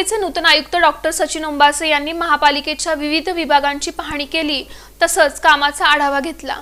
महापालिकेचे नूतन आयुक्त डॉक्टर सचिन उंबासे यांनी महापालिकेच्या विविध विभागांची पाहणी केली तसंच कामाचा आढावा घेतला.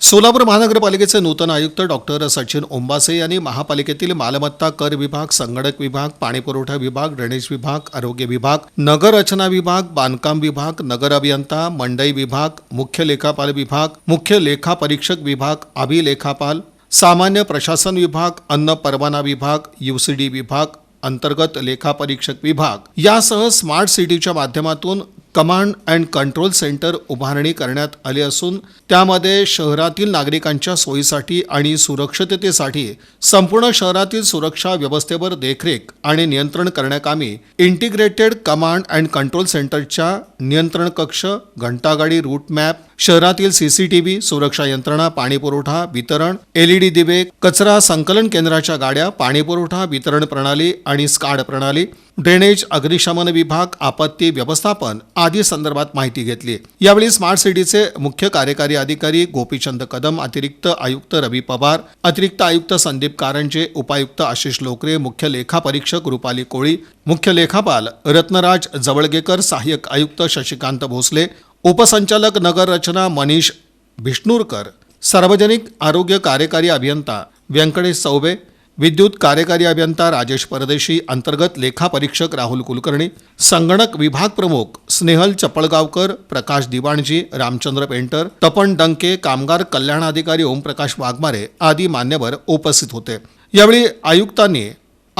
सोलापूर महानगरपालिकेचे नूतन आयुक्त डॉक्टर सचिन ओंबासे यांनी महापालिकेतील मालमत्ता कर विभाग संगणक विभाग पाणीपुरवठा विभाग ड्रेनेज विभाग आरोग्य विभाग नगर रचना विभाग बांधकाम विभाग नगर अभियंता मंडई विभाग मुख्य लेखापाल विभाग मुख्य लेखापरीक्षक विभाग अभिलेखापाल सामान्य प्रशासन विभाग अन्न परवाना विभाग युसीडी विभाग अंतर्गत लेखापरीक्षक विभाग. यासह स्मार्ट सिटीच्या माध्यमातून कमांड अँड कंट्रोल सेंटर उभारणी करण्यात आली असून त्यामध्ये शहरातील नागरिकांच्या सोयीसाठी आणि सुरक्षिततेसाठी संपूर्ण शहरातील सुरक्षा व्यवस्थेवर देखरेख आणि नियंत्रण करण्याकामी इंटिग्रेटेड कमांड अँड कंट्रोल सेंटरच्या नियंत्रण कक्ष घंटागाडी रूट मॅप शहरातील सीसीटीव्ही सुरक्षा यंत्रणा पाणीपुरवठा वितरण एलईडी दिवे कचरा संकलन केंद्राच्या गाड्या पाणीपुरवठा वितरण प्रणाली आणि स्काड प्रणाली ड्रेनेज अग्निशमन विभाग आपत्ती व्यवस्थापन आदी संदर्भात माहिती घेतली. यावेळी स्मार्ट सिटीचे मुख्य कार्यकारी अधिकारी गोपीचंद कदम अतिरिक्त आयुक्त रवी पवार अतिरिक्त आयुक्त संदीप कारंजे उपायुक्त आशिष लोकरे मुख्य लेखापरीक्षक रुपाली कोळी मुख्य लेखापाल रत्नराज जवळगेकर सहाय्यक आयुक्त शशिकांत भोसले उपसंचालक नगर रचना मनीष भिष्णूरकर सार्वजनिक आरोग्य कार्यकारी अभियंता व्यंकटेश चौबे विद्युत कार्यकारी अभियंता राजेश परदेशी अंतर्गत लेखापरीक्षक राहुल कुलकर्णी संगणक विभाग प्रमुख स्नेहल चपळगावकर प्रकाश दिवाणजी रामचंद्र पेंटर तपन डंके कामगार कल्याणाधिकारी ओमप्रकाश वाघमारे आदी मान्यवर उपस्थित होते. यावेळी आयुक्तांनी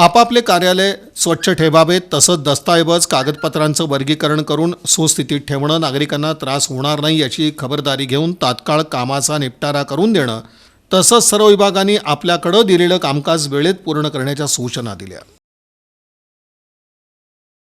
आपापले कार्यालय स्वच्छ ठेवावेत तसंच दस्तऐवज कागदपत्रांचं वर्गीकरण करून सुस्थितीत ठेवणं नागरिकांना त्रास होणार नाही याची खबरदारी घेऊन तात्काळ कामाचा निपटारा करून देणं तसंच सर्व विभागांनी आपल्याकडं दिलेलं कामकाज वेळेत पूर्ण करण्याच्या सूचना दिल्या.